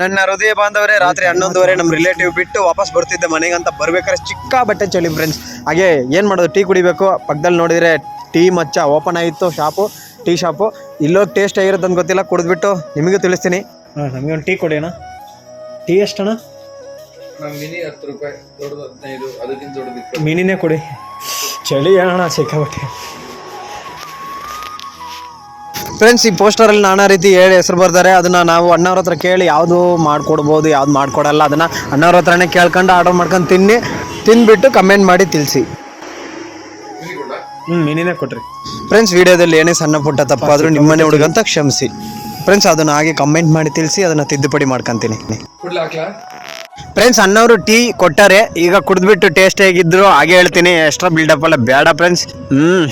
ನನ್ನ ಹೃದಯ ಬಾಂಧವರೇ ರಾತ್ರಿ ಹನ್ನೊಂದುವರೆ ನಮ್ಮ ರಿಲೇಟಿವ್ ಬಿಟ್ಟು ವಾಪಸ್ ಬರ್ತಿದ್ದೆ ಮನೆಗೆ ಅಂತ ಬರ್ಬೇಕಾದ್ರೆ ಸಿಕ್ಕಾಬಟ್ಟೆ ಚಳಿ ಫ್ರೆಂಡ್ಸ್ ಹಾಗೆ ಏನು ಮಾಡೋದು ಟೀ ಕುಡಿಬೇಕು. ಪಕ್ಕದಲ್ಲಿ ನೋಡಿದರೆ ಟೀ ಮಚ್ಚ ಓಪನ್ ಆಗಿತ್ತು ಶಾಪು ಟೀ ಶಾಪು ಇಲ್ಲೋಗಿ ಟೇಸ್ಟ್ ಆಗಿರುತ್ತೆ ಅಂತ ಗೊತ್ತಿಲ್ಲ ಕುಡಿದ್ಬಿಟ್ಟು ನಿಮಗೂ ತಿಳಿಸ್ತೀನಿ. ಹಾಂ ನಮಗೆ ಒಂದು ಟೀ ಕೊಡಿ ಅಣ್ಣ. ಟೀ ಎಷ್ಟಣ್ಣ? ಮಿನಿ ಹತ್ತು ರೂಪಾಯಿ ದೊಡ್ಡದು ಹದಿನೈದು ಅದಕ್ಕಿಂತ ದೊಡ್ಡದಿತ್ತು. ಮಿನಿನೇ ಕೊಡಿ. ಚಳಿ ಅಣ್ಣ ಸಿಕ್ಕಾಬಟ್ಟೆ ಫ್ರೆಂಡ್ಸ್ ಈ ಪೋಸ್ಟರಲ್ಲಿ ನಾನಾ ರೀತಿ ಹೇಳಿ ಹೆಸರು ಬರ್ತಾರೆ ಅದನ್ನ ನಾವು ಅಣ್ಣವ್ರ ಹತ್ರ ಕೇಳಿ ಯಾವುದು ಮಾಡ್ಕೊಡ್ಬೋದು ಯಾವ್ದು ಮಾಡ್ಕೊಡಲ್ಲ ಅದನ್ನ ಅಣ್ಣವ್ರ ಹತ್ರನೇ ಕೇಳ್ಕೊಂಡು ಆರ್ಡರ್ ಮಾಡ್ಕೊಂಡು ತಿನ್ನಿ. ತಿನ್ಬಿಟ್ಟು ಕಮೆಂಟ್ ಮಾಡಿ ತಿಳಿಸಿ. ಹ್ಞೂ ಮಿನಿನೇ ಕೊಟ್ರಿ. ಫ್ರೆಂಡ್ಸ್ ವಿಡಿಯೋದಲ್ಲಿ ಏನೇ ಸಣ್ಣ ಪುಟ್ಟ ತಪ್ಪಾದರೂ ನಿಮ್ಮನೆ ಹುಡುಗಂತ ಕ್ಷಮಿಸಿ. ಫ್ರೆಂಡ್ಸ್ ಅದನ್ನ ಹಾಗೆ ಕಮೆಂಟ್ ಮಾಡಿ ತಿಳಿಸಿ ಅದನ್ನ ತಿದ್ದುಪಡಿ ಮಾಡ್ಕೊಂತೀನಿ. ಫ್ರೆಂಡ್ಸ್ ಅನ್ನೋರು ಟೀ ಕೊಟ್ಟಾರೆ ಈಗ ಕುಡಿದ್ಬಿಟ್ಟು ಟೇಸ್ಟ್ ಹೇಗಿದ್ರು ಹಾಗೆ ಹೇಳ್ತೀನಿ. ಎಕ್ಸ್ಟ್ರಾ ಬಿಲ್ಡಪ್ ಎಲ್ಲ ಬೇಡ ಫ್ರೆಂಡ್ಸ್ ಹ್ಮ್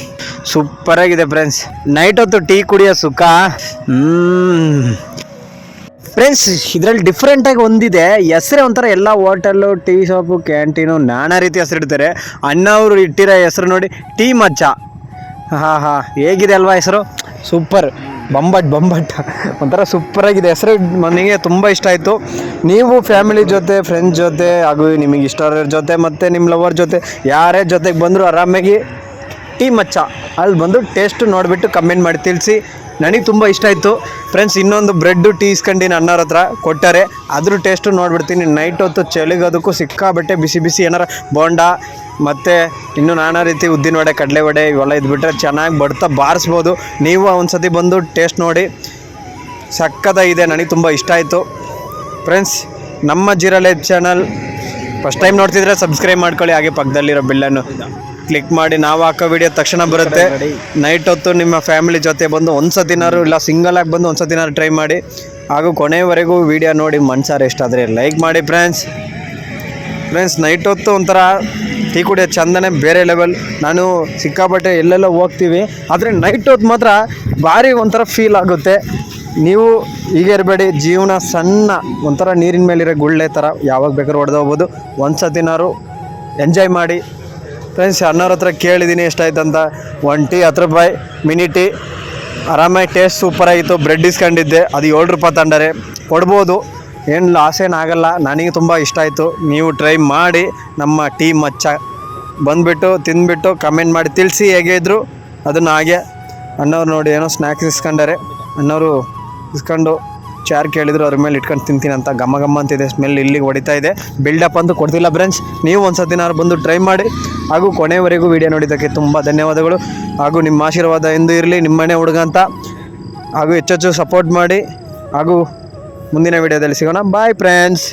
ಸೂಪರ್ ಆಗಿದೆ ಫ್ರೆಂಡ್ಸ್ ನೈಟ್ ಹೊತ್ತು ಟೀ ಕುಡಿಯೋ ಸುಖ. ಹ್ಮ್. ಫ್ರೆಂಡ್ಸ್ ಇದರಲ್ಲಿ ಡಿಫ್ರೆಂಟಾಗಿ ಒಂದಿದೆ. ಹೆಸರೇ ಒಂಥರ ಎಲ್ಲ ಹೋಟೆಲ್ಲು ಟೀ ಶಾಪು ಕ್ಯಾಂಟೀನು ನಾನಾ ರೀತಿ ಹೆಸರು ಇಡ್ತಾರೆ. ಅಣ್ಣವರು ಇಟ್ಟಿರೋ ಹೆಸರು ನೋಡಿ, ಟೀ ಮಚ್ಚ ಹಾಂ ಹಾಂ, ಹೇಗಿದೆ ಅಲ್ವಾ ಹೆಸರು? ಸೂಪರ್ ಬಂಬಟ್ ಬಂಬಟ್. ಒಂಥರ ಸೂಪರ್ ಆಗಿದೆ. ಹೆಸರು ನನಗೆ ತುಂಬ ಇಷ್ಟ ಆಯಿತು. ನೀವು ಫ್ಯಾಮಿಲಿ ಜೊತೆ ಫ್ರೆಂಡ್ಸ್ ಜೊತೆ, ಹಾಗೂ ನಿಮಗೆ ಇಷ್ಟ ಜೊತೆ ಮತ್ತು ನಿಮ್ಮ ಲವರ್ ಜೊತೆ ಯಾರೇ ಜೊತೆಗೆ ಬಂದರೂ ಆರಾಮಾಗಿ ಟೀ ಮಚ್ಚ. ಅಲ್ಲಿ ಬಂದು ಟೇಸ್ಟ್ ನೋಡಿಬಿಟ್ಟು ಕಮೆಂಟ್ ಮಾಡಿ ತಿಳಿಸಿ. ನನಗೆ ತುಂಬ ಇಷ್ಟ ಆಯಿತು. ಫ್ರೆಂಡ್ಸ್ ಇನ್ನೊಂದು ಬ್ರೆಡ್ಡು ಟೀ ಇಸ್ಕೊಂಡಿನಿ ಅನ್ನೋರ ಹತ್ರ ಕೊಟ್ಟಾರೆ. ಅದ್ರ ಟೇಸ್ಟು ನೋಡ್ಬಿಡ್ತೀನಿ. ನೈಟ್ ಹೊತ್ತು ಚಳಿಗೋದಕ್ಕೂ ಸಿಕ್ಕಾಬಟ್ಟೆ ಬಿಸಿ ಬಿಸಿ ಏನಾರ ಬೋಂಡ ಮತ್ತು ಇನ್ನು ನಾನಾ ರೀತಿ ಉದ್ದಿನ ವಡೆ, ಕಡಲೆ ವಡೆ ಇವೆಲ್ಲ ಇದ್ಬಿಟ್ರೆ ಚೆನ್ನಾಗಿ ಬಡ್ತಾ ಬಾರಿಸ್ಬೋದು. ನೀವು ಒಂದ್ಸತಿ ಬಂದು ಟೇಸ್ಟ್ ನೋಡಿ. ಸಕ್ಕತ್ತಾಗಿದೆ ನನಗೆ ತುಂಬ ಇಷ್ಟ ಆಯಿತು. ಫ್ರೆಂಡ್ಸ್ ನಮ್ಮ ಜಿರಲೆ ಚಾನಲ್ ಫಸ್ಟ್ ಟೈಮ್ ನೋಡ್ತಿದ್ರೆ ಸಬ್ಸ್ಕ್ರೈಬ್ ಮಾಡ್ಕೊಳ್ಳಿ, ಹಾಗೆ ಪಕ್ಕದಲ್ಲಿರೋ ಬಿಲ್ಲನ್ನು ಕ್ಲಿಕ್ ಮಾಡಿ. ನಾವು ಹಾಕೋ ವಿಡಿಯೋ ತಕ್ಷಣ ಬರುತ್ತೆ. ನೈಟ್ ಹೊತ್ತು ನಿಮ್ಮ ಫ್ಯಾಮಿಲಿ ಜೊತೆ ಬಂದು ಒಂದು ಸತಿನಾರು ಇಲ್ಲ ಸಿಂಗಲ್ ಆಗಿ ಬಂದು ಸತಿನಾರು ಟ್ರೈ ಮಾಡಿ. ಹಾಗೂ ಕೊನೆಯವರೆಗೂ ವಿಡಿಯೋ ನೋಡಿ ಮನ್ಸಾರ ಎಷ್ಟಾದರೆ ಲೈಕ್ ಮಾಡಿ ಫ್ರೆಂಡ್ಸ್ ಫ್ರೆಂಡ್ಸ್ ನೈಟ್ ಹೊತ್ತು ಒಂಥರ ಟೀ ಕುಡಿಯೋ ಚಂದನೆ ಬೇರೆ ಲೆವೆಲ್ ನಾನು ಸಿಕ್ಕಾಪಟ್ಟೆ ಎಲ್ಲೆಲ್ಲ ಹೋಗ್ತೀವಿ. ಆದರೆ ನೈಟ್ ಹೊತ್ತು ಮಾತ್ರ ಭಾರಿ ಒಂಥರ ಫೀಲ್ ಆಗುತ್ತೆ. ನೀವು ಈಗಿರಬೇಡಿ ಇರಬೇಡಿ, ಜೀವನ ಸಣ್ಣ, ಒಂಥರ ನೀರಿನ ಮೇಲಿರೋ ಗುಳ್ಳೆ ಥರ ಯಾವಾಗ ಬೇಕಾದ್ರೂ ಹೊಡೆದು ಹೋಗ್ಬೋದು ಒಂದು ಸತಿನಾರು ಎಂಜಾಯ್ ಮಾಡಿ. ಫ್ರೆಂಡ್ಸ್ ಅಣ್ಣವ್ರ ಹತ್ರ ಕೇಳಿದ್ದೀನಿ ಎಷ್ಟಾಯ್ತು ಅಂತ. ಒನ್ ಟೀ ಹತ್ತು ರೂಪಾಯಿ ಮಿನಿ ಟೀ ಆರಾಮಾಗಿ ಟೇಸ್ಟ್ ಸೂಪರಾಗಿತ್ತು ಬ್ರೆಡ್ ಇಸ್ಕೊಂಡಿದ್ದೆ. ಅದು ಏಳು ರೂಪಾಯಿ ತಂಡರೆ ಕೊಡ್ಬೋದು. ಏನು ಲಾಸ್ ಏನಾಗಲ್ಲ ನನಗೆ ತುಂಬ ಇಷ್ಟ ಆಯಿತು. ನೀವು ಟ್ರೈ ಮಾಡಿ, ನಮ್ಮ ಟೀ ಮಚ್ಚ ಬಂದುಬಿಟ್ಟು, ತಿಂದುಬಿಟ್ಟು ಕಮೆಂಟ್ ಮಾಡಿ, ತಿಳಿಸಿ ಹೇಗೆ ಇದ್ರು, ಅದನ್ನು ಹಾಗೆ. ಅಣ್ಣವ್ರು ನೋಡಿ ಏನೋ ಸ್ನ್ಯಾಕ್ಸ್ ಇಸ್ಕೊಂಡಾರೆ. ಅಣ್ಣವರು ಇಸ್ಕೊಂಡು ಚಾರ್ ಕೇಳಿದ್ರು, ಅದ್ರ ಮೇಲೆ ಇಟ್ಕೊಂಡು ತಿಂತೀನಿ ಅಂತ. ಘಮ ಘಮ ಅಂತಿದೆ ಸ್ಮೆಲ್ ಇಲ್ಲಿಗೆ ಹೊಡಿತಾ ಇದೆ. ಬಿಲ್ಡಪ್ ಅಂತೂ ಕೊಡ್ತಿಲ್ಲ ಫ್ರೆಂಡ್ಸ್ ನೀವು ಒಂದು ಸತಿನಾರು ಬಂದು ಟ್ರೈ ಮಾಡಿ. ಹಾಗೂ ಕೊನೆವರೆಗೂ ವಿಡಿಯೋ ನೋಡಿದ್ದಕ್ಕೆ ತುಂಬ ಧನ್ಯವಾದಗಳು. ಹಾಗೂ ನಿಮ್ಮ ಆಶೀರ್ವಾದ ಎಂದು ಇರಲಿ, ನಿಮ್ಮನೆ ಹುಡುಗ ಅಂತ. ಹಾಗೂ ಹೆಚ್ಚೆಚ್ಚು ಸಪೋರ್ಟ್ ಮಾಡಿ. ಹಾಗೂ ಮುಂದಿನ ವಿಡಿಯೋದಲ್ಲಿ ಸಿಗೋಣ. Bye friends